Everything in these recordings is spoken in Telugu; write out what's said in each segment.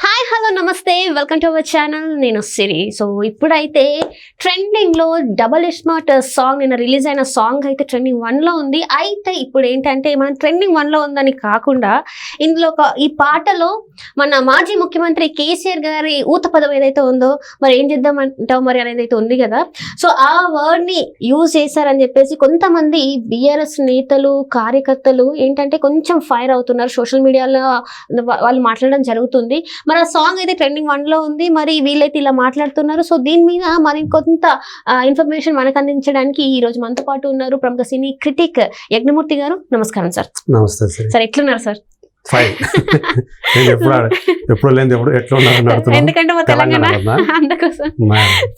హాయ్ హలో నమస్తే. వెల్కమ్ టు అవర్ ఛానల్ నేను సిరి. సో ఇప్పుడైతే ట్రెండింగ్లో డబల్ స్మార్ట్ సాంగ్ నిన్న రిలీజ్ అయిన సాంగ్ అయితే ట్రెండింగ్ వన్లో ఉంది. అయితే ఇప్పుడు ఏంటంటే మన ట్రెండింగ్ వన్లో ఉందని కాకుండా ఇందులో ఒక ఈ పాటలో మన మాజీ ముఖ్యమంత్రి కేసీఆర్ గారి ఊత పదం ఏదైతే ఉందో మరి ఏం చేద్దామంటావు మరి అనేది అయితే ఉంది కదా. సో ఆ వర్డ్ని యూజ్ చేశారని చెప్పేసి కొంతమంది బీఆర్ఎస్ నేతలు కార్యకర్తలు ఏంటంటే కొంచెం ఫైర్ అవుతున్నారు. సోషల్ మీడియాలో వాళ్ళు మాట్లాడడం జరుగుతుంది. మరి ఆ సాంగ్ అయితే ట్రెండింగ్ వన్లో ఉంది. మరి వీళ్ళైతే ఇలా మాట్లాడుతున్నారు. సో దీని మీద మరి కొంత ఇన్ఫర్మేషన్ మనకు అందించడానికి ఈ రోజు మనతో పాటు ఉన్నారు ప్రముఖ సినీ క్రిటిక్ యజ్ఞమూర్తి గారు. నమస్కారం సార్. నమస్తే సార్. సార్ ఎట్లున్నారు సార్? ఫైన్ నేను ఎప్పుడు ఎప్పుడు లేదు ఎప్పుడు ఎట్లా ఉన్నారని ఎందుకంటే మా తెలంగాణ అందుకోసం.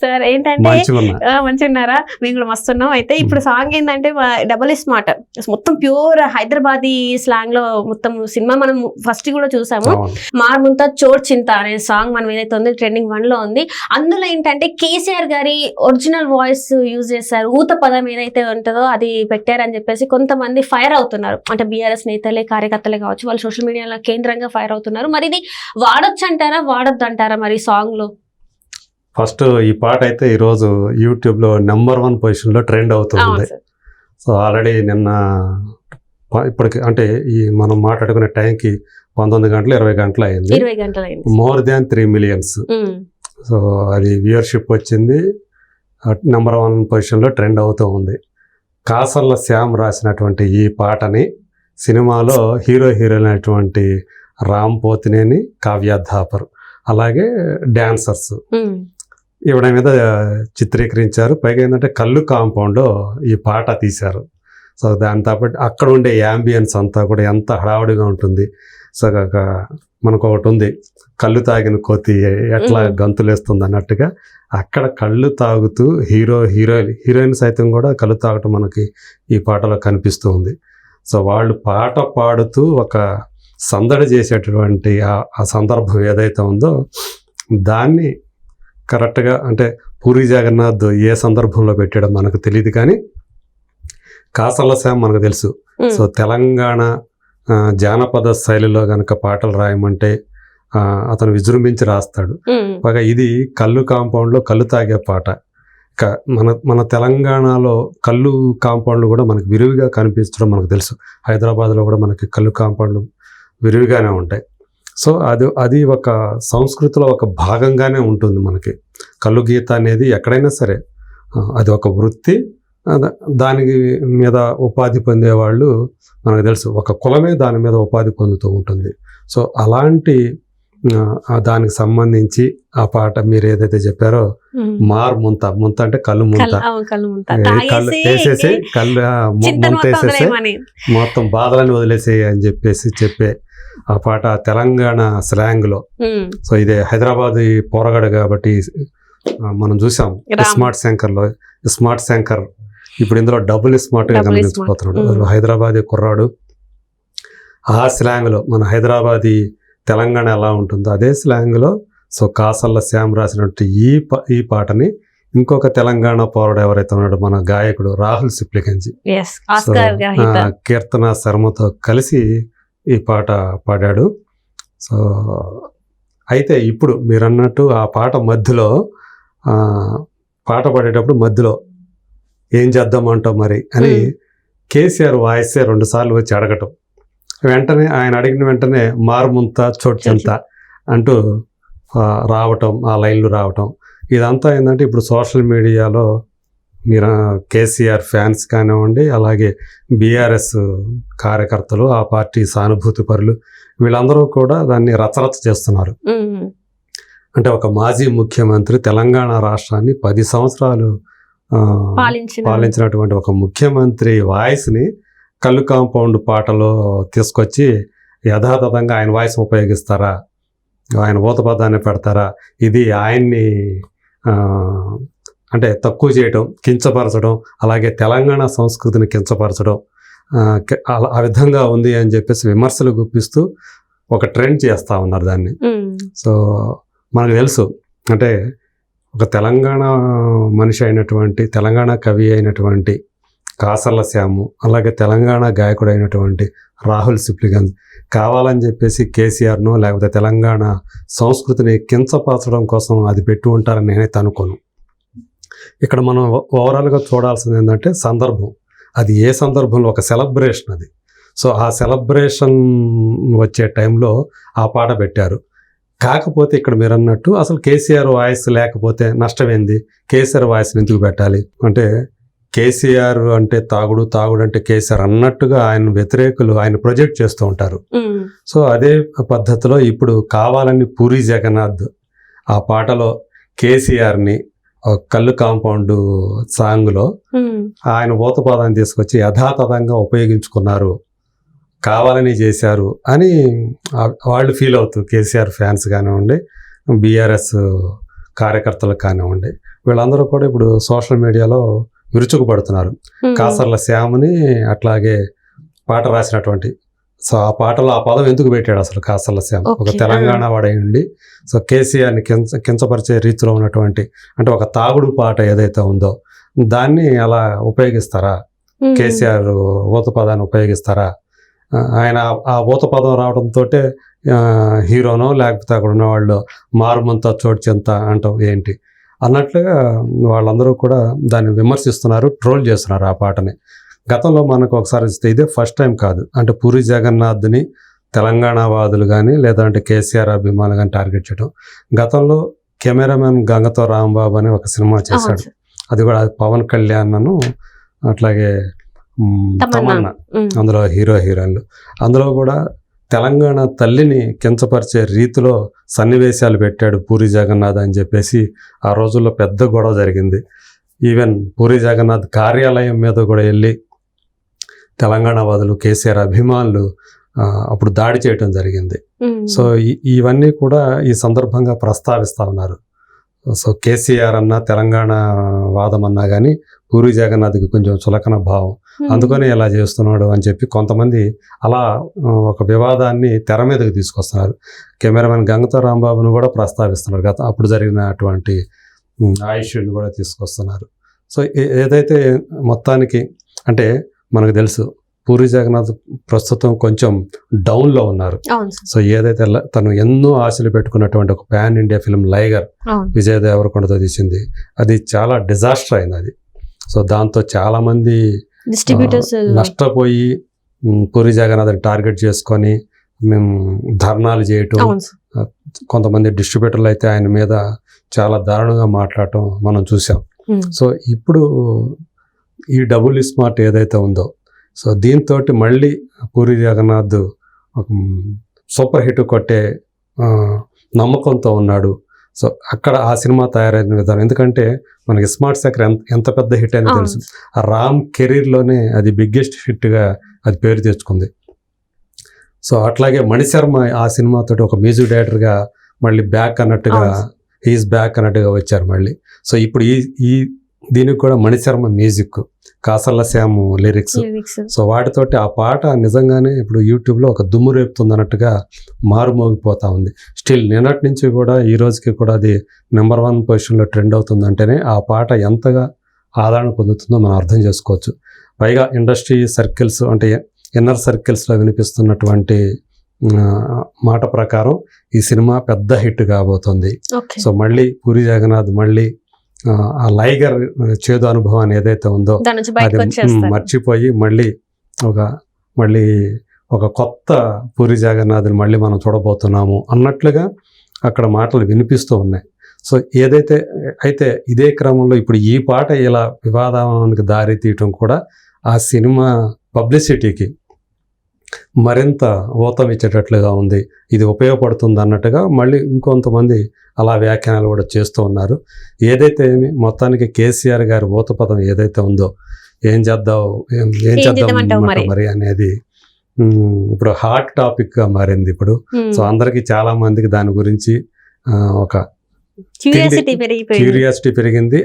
సార్ ఏంటంటే మంచిగా ఉన్నా. ఆ, మంచిగా ఉన్నారా? మేము కూడా మస్తున్నాం. అయితే ఇప్పుడు సాంగ్ ఏంటంటే డబల్ స్మార్ట్ మొత్తం ప్యూర్ హైదరాబాదీ స్లాంగ్లో మొత్తం సినిమా మనం ఫస్ట్ కూడా చూసాము. అవును. మార్ముంత చోట్ చింత అనే సాంగ్ మనం ఏదైతే ఉంది ట్రెండింగ్ వన్లో ఉంది. అందులో ఏంటంటే కేసీఆర్ గారి ఒరిజినల్ వాయిస్ యూజ్ చేశారు. ఊత పదం ఏదైతే ఉంటుందో అది పెట్టారని చెప్పేసి కొంతమంది ఫైర్ అవుతున్నారు. అంటే బీఆర్ఎస్ నేతలే కార్యకర్తలే కావచ్చు వాళ్ళు సోషల్ మీడియాలో కేంద్రంగా ఫైర్ అవుతున్నారు. మరి ఇది వాడొచ్చు అంటారా వాడొద్దు అంటారా మరి సాంగ్లో ఫస్ట్ ఈ పాట అయితే ఈరోజు యూట్యూబ్లో నెంబర్ వన్ పొజిషన్లో ట్రెండ్ అవుతుంది. సో ఆల్రెడీ నిన్న ఇప్పటికి అంటే ఈ మనం మాట్లాడుకునే టైంకి పంతొమ్మిది గంటలు ఇరవై గంటలు అయింది. More than three millions. So అది వ్యూయర్షిప్ వచ్చింది. నెంబర్ వన్ పొజిషన్లో ట్రెండ్ అవుతూ ఉంది. కాసర్ల శ్యామ్ రాసినటువంటి ఈ పాటని సినిమాలో హీరో హీరోయిన్ అయినటువంటి రామ్ పోతినేని కావ్య ధాపర్ అలాగే డాన్సర్స్. ఉమ్, ఈవిడ మీద చిత్రీకరించారు. పైగా ఏంటంటే కళ్ళు కాంపౌండ్లో ఈ పాట తీశారు. సో దాని కాబట్టి అక్కడ ఉండే యాంబియన్స్ అంతా కూడా ఎంత హడావుడిగా ఉంటుంది. సో మనకు ఒకటి ఉంది. కళ్ళు తాగిన కోతి ఎట్లా. గంతులేస్తుంది అన్నట్టుగా అక్కడ కళ్ళు తాగుతూ హీరో హీరోయిన్ హీరోయిన్ సైతం కూడా కళ్ళు తాగటం మనకి ఈ పాటలో కనిపిస్తూ ఉంది. సో వాళ్ళు పాట పాడుతూ ఒక సందడి చేసేటటువంటి ఆ- సందర్భం ఏదైతే ఉందో దాన్ని కరెక్ట్గా అంటే పూరి జగన్నాథ్ ఏ సందర్భంలో పెట్టాడో మనకు తెలియదు కానీ కాసల శ్యామ్ మనకు తెలుసు. సో తెలంగాణ జానపద శైలిలో గనక పాటలు రాయమంటే అతను విజృంభించి రాస్తాడు. పైగా ఇది కళ్ళు కాంపౌండ్లో కళ్ళు తాగే పాట. క మన మన తెలంగాణలో కళ్ళు కాంపౌండ్లు కూడా మనకు విరివిగా కనిపించడం మనకు తెలుసు. హైదరాబాద్లో కూడా మనకి కళ్ళు కాంపౌండ్లు విరివిగానే ఉంటాయి. సో అది అది ఒక సంస్కృతిలో ఒక భాగంగానే ఉంటుంది మనకి. కళ్ళు గీత అనేది ఎక్కడైనా సరే అది ఒక వృత్తి దాని దానికి మీద ఉపాధి పొందేవాళ్ళు మనకు తెలుసు. ఒక కులమే దాని మీద ఉపాధి పొందుతూ ఉంటుంది. సో అలాంటి దానికి సంబంధించి ఆ పాట మీరు ఏదైతే చెప్పారో. మార్ ముంత. ముంత అంటే కళ్ళు ముంత. కళ్ళు వేసేసి కళ్ళు ముంత. మొత్తం వేసేసి. మొత్తం బాధలని వదిలేసేయి అని చెప్పేసి చెప్పే ఆ పాట తెలంగాణ స్లాంగ్లో. ఉమ్, సో ఇదే హైదరాబాద్ పోరగాడు కాబట్టి మనం చూసాం. స్మార్ట్ శంకర్లో స్మార్ట్ శంకర్. ఇప్పుడు ఇందులో డబుల్ స్మార్ట్. గా గమనించిపోతున్నాడు. హైదరాబాదీ కుర్రాడు. ఆ స్లాంగ్లో మన హైదరాబాదీ తెలంగాణ ఎలా ఉంటుందో అదే స్లాంగ్లో సో కాసల్ల శ్యామ్ రాసినట్టు ఈ ప ఈ పాటని ఇంకొక తెలంగాణ పౌరుడు ఎవరైతే ఉన్నాడో మన గాయకుడు రాహుల్ సిప్లిగంజి కీర్తన శర్మతో కలిసి ఈ పాట పాడాడు. సో అయితే ఇప్పుడు మీరు అన్నట్టు ఆ పాట మధ్యలో పాట పాడేటప్పుడు మధ్యలో ఏం చేద్దామంటావు మరి అని. కేసీఆర్ వాయిసే రెండు సార్లు వచ్చి అడగటం. వెంటనే ఆయన అడిగిన వెంటనే మారుముంత చోట్చంత అంటూ రావటం ఆ లైన్లు రావటం. ఇదంతా ఏంటంటే ఇప్పుడు సోషల్ మీడియాలో మీరు కేసీఆర్ ఫ్యాన్స్ కానివ్వండి అలాగే బీఆర్ఎస్ కార్యకర్తలు ఆ పార్టీ సానుభూతి పరులు వీళ్ళందరూ కూడా దాన్ని రచరచ చేస్తున్నారు. అంటే ఒక మాజీ ముఖ్యమంత్రి తెలంగాణ రాష్ట్రాన్ని పది సంవత్సరాలు పాలించినటువంటి ఒక ముఖ్యమంత్రి వాయిస్ని కళ్ళు కాంపౌండ్ పాటలో తీసుకొచ్చి యథాతథంగా ఆయన వాయిస్ ఉపయోగిస్తారా? ఆయన ఊతపదాన్ని పెడతారా? ఇది ఆయన్ని అంటే తక్కువ చేయటం కించపరచడం అలాగే తెలంగాణ సంస్కృతిని కించపరచడం ఆ, కి- అలా- ఆ విధంగా ఉంది అని చెప్పేసి విమర్శలు గుప్పిస్తూ ఒక ట్రెండ్ చేస్తూ ఉన్నారు దాన్ని. సో మనకు తెలుసు అంటే ఒక తెలంగాణ మనిషి అయినటువంటి తెలంగాణ కవి అయినటువంటి కాసర్ల శ్యాము అలాగే తెలంగాణ గాయకుడు అయినటువంటి రాహుల్ సిప్లిగంజ్. కావాలని చెప్పేసి కేసీఆర్ను లేకపోతే తెలంగాణ సంస్కృతిని కించపరచడం కోసం అది పెట్టి ఉంటారని నేనైతే అనుకోను ఇక్కడ మనం ఓవరాల్గా చూడాల్సింది ఏంటంటే సందర్భం. అది ఏ సందర్భంలో? ఒక సెలబ్రేషన్ అది. సో ఆ సెలబ్రేషన్ వచ్చే టైంలో ఆ పాట పెట్టారు. కాకపోతే ఇక్కడ మీరు అన్నట్టు అసలు కేసీఆర్ వాయిస్ లేకపోతే నష్టం ఏంది కేసీఆర్ వాయిస్ని ఎందుకు పెట్టాలి? అంటే కేసీఆర్ అంటే తాగుడు తాగుడు అంటే కేసీఆర్ అన్నట్టుగా ఆయన వ్యతిరేకులు ఆయన ప్రొజెక్ట్ చేస్తూ ఉంటారు. సో అదే పద్ధతిలో ఇప్పుడు కావాలని పూరి జగన్నాథ్ ఆ పాటలో కేసీఆర్ని కళ్ళు కాంపౌండ్ సాంగ్లో ఆయన ఊతపాదాన్ని తీసుకొచ్చి యథాతథంగా ఉపయోగించుకున్నారు. కావాలని చేశారు అని వాళ్ళు ఫీల్ అవుతారు. కేసీఆర్ ఫ్యాన్స్ కానివ్వండి బీఆర్ఎస్ కార్యకర్తలకు కానివ్వండి వీళ్ళందరూ కూడా ఇప్పుడు సోషల్ మీడియాలో విరుచుకుపడుతున్నారు. కాసర్ల శ్యాముని అట్లాగే పాట రాసినటువంటి. సో ఆ పాటలో ఆ పదం ఎందుకు పెట్టాడు అసలు కాసర్ల శ్యామ్? ఒక. తెలంగాణ వాడై ఉండి సో కేసీఆర్ని కించ కించపరిచే రీతిలో ఉన్నటువంటి అంటే ఒక తాగుడు పాట ఏదైతే ఉందో దాన్ని అలా ఉపయోగిస్తారా? కేసీఆర్ ఊత పదాన్ని ఉపయోగిస్తారా? ఆయన ఆ- ఊత పదం రావడంతో హీరోనో లేకపోతే అక్కడ ఉన్న వాళ్ళు మారుమంత చోటుచెంత అంటాం ఏంటి? అన్నట్లుగా వాళ్ళందరూ కూడా దాన్ని విమర్శిస్తున్నారు ట్రోల్ చేస్తున్నారు ఆ పాటని. గతంలో మనకు ఒకసారి ఇస్తే ఇదే ఫస్ట్ టైం కాదు. అంటే పూరి జగన్నాథ్ని తెలంగాణ వాదులు కానీ లేదంటే కేసీఆర్ అభిమానులు కానీ టార్గెట్ చేయడం గతంలో కెమెరామెన్ గంగతో రాంబాబు అని ఒక సినిమా చేశాడు. అది కూడా పవన్ కళ్యాణ్ అను అట్లాగే తమన్నా. అందులో హీరో హీరోయిన్లు. అందులో కూడా తెలంగాణ తల్లిని కించపరిచే రీతిలో సన్నివేశాలు పెట్టాడు పూరి జగన్నాథ్ అని చెప్పేసి ఆ రోజుల్లో పెద్ద గొడవ జరిగింది. ఈవెన్ పూరి జగన్నాథ్ కార్యాలయం మీద కూడా వెళ్ళి తెలంగాణ వాదులు కేసీఆర్ అభిమానులు అప్పుడు దాడి చేయటం జరిగింది. సో ఈ- ఇవన్నీ కూడా ఈ సందర్భంగా ప్రస్తావిస్తా ఉన్నారు. సో కేసీఆర్ అన్న తెలంగాణ వాదం అన్నా కానీ పూరి జగన్నాథ్కి కొంచెం చులకన భావం. అందుకని ఇలా చేస్తున్నాడు అని చెప్పి కొంతమంది అలా ఒక వివాదాన్ని తెర మీదకి తీసుకొస్తున్నారు. కెమెరామెన్ గంగతో రాంబాబును కూడా ప్రస్తావిస్తున్నారు. గత అప్పుడు జరిగినటువంటి ఉమ్, ఆ ఇష్యూని కూడా తీసుకొస్తున్నారు. సో ఏదైతే మొత్తానికి అంటే మనకు తెలుసు పూరి జగన్నాథ్ ప్రస్తుతం కొంచెం డౌన్లో ఉన్నారు. సో ఏదైతే తను ఎన్నో ఆశలు పెట్టుకున్నటువంటి ఒక pan India film Liger Vijay దేవరకొండతో తీసింది అది చాలా డిజాస్టర్ అయింది అది. సో దాంతో చాలా మంది డిస్ట్రిబ్యూటర్స్ నష్టపోయి పూరి జగన్నాథ్ని టార్గెట్ చేసుకొని మేము ధర్నాలు చేయటం. కొంతమంది డిస్ట్రిబ్యూటర్లు అయితే ఆయన మీద చాలా దారుణంగా మాట్లాడటం మనం చూసాం. సో ఇప్పుడు ఈ డబుల్ స్మార్ట్ ఏదైతే ఉందో సో దీంతో మళ్ళీ పూరి జగన్నాథ్ సూపర్ హిట్ కొట్టే నమ్మకంతో ఉన్నాడు సో అక్కడ ఆ సినిమా తయారైన విధానం. ఎందుకంటే మనకి స్మార్ట్ శేఖర్ ఎంత ఎంత పెద్ద హిట్ అని అవును. తెలుసు. ఆ రామ్ కెరీర్లోనే అది బిగ్గెస్ట్ హిట్గా అది పేరు తెచ్చుకుంది. సో అట్లాగే మణిశర్మ ఆ సినిమాతోటి ఒక మ్యూజిక్ డైరెక్టర్గా మళ్ళీ బ్యాక్ అన్నట్టుగా. హీస్ బ్యాక్ అన్నట్టుగా వచ్చారు మళ్ళీ. సో ఇప్పుడు ఈ ఈ దీనికి కూడా Manisharma music. Kasarla Shyam lyrics so వాటితోటి ఆ పాట నిజంగానే ఇప్పుడు యూట్యూబ్లో ఒక దుమ్ము రేపుతుంది అన్నట్టుగా మారుమోగిపోతా ఉంది. స్టిల్ నిన్నటి నుంచి కూడా ఈ రోజుకి కూడా అది నెంబర్ వన్ పొజిషన్లో ట్రెండ్ అవుతుందంటేనే ఆ పాట ఎంతగా ఆదరణ పొందుతుందో మనం అర్థం చేసుకోవచ్చు. పైగా ఇండస్ట్రీ సర్కిల్స్ అంటే ఇన్నర్ సర్కిల్స్లో వినిపిస్తున్నటువంటి మాట ప్రకారం ఈ సినిమా పెద్ద హిట్ కాబోతుంది. సో మళ్ళీ పూరి జగన్నాథ్ మళ్ళీ ఆ, లైగర్ చేదు అనుభవాన్ని ఏదైతే ఉందో అది మర్చిపోయి మళ్ళీ ఒక మళ్ళీ ఒక కొత్త పూరి జగన్నాథ్ని మళ్ళీ మనం చూడబోతున్నాము అన్నట్లుగా అక్కడ మాటలు వినిపిస్తూ ఉన్నాయి. సో ఏదైతే అయితే ఇదే క్రమంలో ఇప్పుడు ఈ పాట ఇలా వివాదానికి దారి తీయటం కూడా ఆ సినిమా పబ్లిసిటీకి మరింత ఊతం ఇచ్చేటట్లుగా ఉంది. ఇది ఉపయోగపడుతుంది అన్నట్టుగా మళ్ళీ ఇంకొంతమంది అలా వ్యాఖ్యానాలు కూడా చేస్తూ ఉన్నారు. ఏదైతే ఏమి మొత్తానికి కేసీఆర్ గారి ఊత పదం ఏదైతే ఉందో ఏం చేద్దాం ఏం చేద్దాం మరి? అనేది ఇప్పుడు హాట్ టాపిక్గా మారింది ఇప్పుడు. సో అందరికి చాలా మందికి దాని గురించి ఒక క్యూరియాసిటీ పెరిగిపోయింది. క్యూరియాసిటీ పెరిగింది.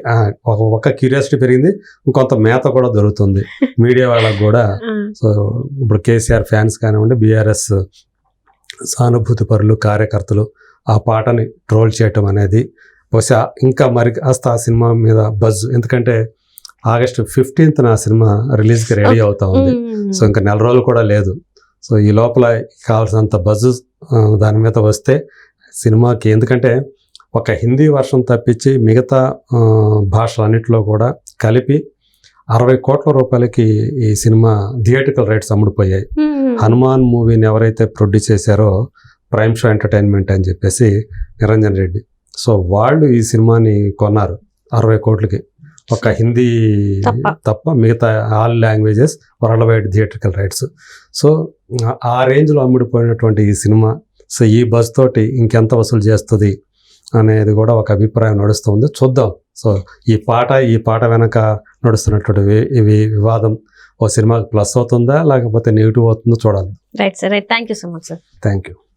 ఒక క్యూరియాసిటీ పెరిగింది. ఇంకొంత మేత కూడా దొరుకుతుంది. మీడియా వాళ్ళకు కూడా. సో ఇప్పుడు కేసీఆర్ ఫ్యాన్స్ కానివ్వండి బీఆర్ఎస్ సానుభూతి పరులు కార్యకర్తలు ఆ పాటని ట్రోల్ చేయటం అనేది బహుశా ఇంకా మరి కాస్త ఆ సినిమా మీద బజ్. ఎందుకంటే ఆగస్టు ఫిఫ్టీన్త్ నా సినిమా రిలీజ్కి రెడీ. అవుతా ఉంది. సో ఇంకా నెల రోజులు కూడా లేదు. సో ఈ లోపల కావాల్సినంత బజ్ దాని మీద వస్తే సినిమాకి ఎందుకంటే ఒక హిందీ వర్షం తప్పించి మిగతా భాషలన్నిటిలో కూడా కలిపి అరవై కోట్ల రూపాయలకి ఈ సినిమా థియేటికల్ రైట్స్ అమ్ముడుపోయాయి. మ్మ్. హనుమాన్ మూవీని ఎవరైతే ప్రొడ్యూస్ చేశారో ప్రైమ్ షో ఎంటర్టైన్మెంట్ అని చెప్పేసి నిరంజన్ రెడ్డి. సో వాళ్ళు ఈ సినిమాని కొన్నారు అరవై కోట్లకి. ఒక హిందీ తప్ప. మిగతా all languages world wide theatrical rights. So ఆ- ఆ రేంజ్లో అమ్ముడిపోయినటువంటి ఈ సినిమా సో ఈ బస్ తోటి ఇంకెంత వసూలు చేస్తుంది? అనేది కూడా ఒక అభిప్రాయం నడుస్తుంది. చూద్దాం. సో ఈ పాట ఈ పాట వెనక నడుస్తున్నటువంటి ఇవి వివాదం ఓ సినిమాకి ప్లస్ అవుతుందా? లేకపోతే నెగిటివ్ అవుతుందో చూడాలి. Right sir right thank you so much sir thank you